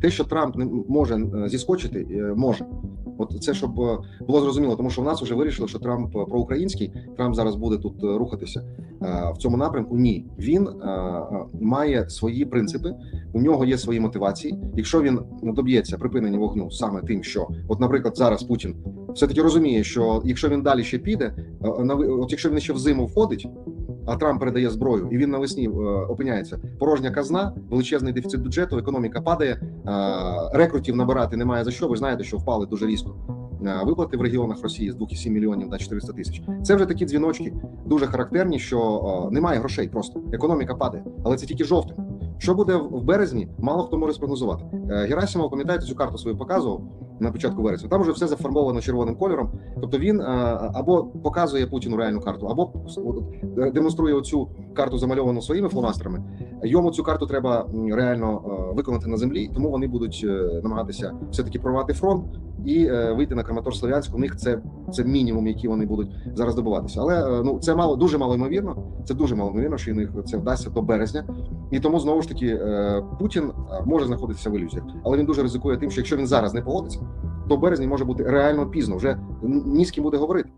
Те, що Трамп не може е, зіскочити, е, може. От це щоб е, було зрозуміло, тому що в нас вже вирішили, що Трамп проукраїнський, Трамп зараз буде тут рухатися в цьому напрямку. Ні, він має свої принципи, у нього є свої мотивації. Якщо він доб'ється припинення вогню саме тим, що, от, наприклад, зараз Путін все таки розуміє, що якщо він далі ще піде, от якщо він ще в зиму входить. А Трамп передає зброю, і він навесні е, опиняється. Порожня казна, величезний дефіцит бюджету, економіка падає, е, рекрутів набирати немає за що. Ви знаєте, що впали дуже різко. Е, Виплати в регіонах Росії з 2,7 мільйонів на 400 тисяч. Це вже такі дзвіночки дуже характерні, що немає грошей просто. Економіка падає, але це тільки жовтень. Що буде в березні, мало хто може спрогнозувати. Герасимов, пам'ятаєте, цю карту свою показував на початку вересня. Там вже все зафарбовано червоним кольором. Тобто він е, або показує Путіну реальну карту, або демонструє оцю карту замальовану своїми фломастерами. Йому цю карту треба реально е, виконати на землі, тому вони будуть е, намагатися все таки прорвати фронт і вийти на Краматорськ Слов'янськ. У них це, це мінімум, який вони будуть зараз добиватися. Але ну це мало дуже мало ймовірно. Це дуже мало ймовірно, що них це вдасться до березня. І тому знову ж таки е, Путін е, може знаходитися в ілюзіях, але він дуже ризикує тим, що якщо він зараз не погодиться, то березні може бути реально пізно. Вже ні з ким буде говорити.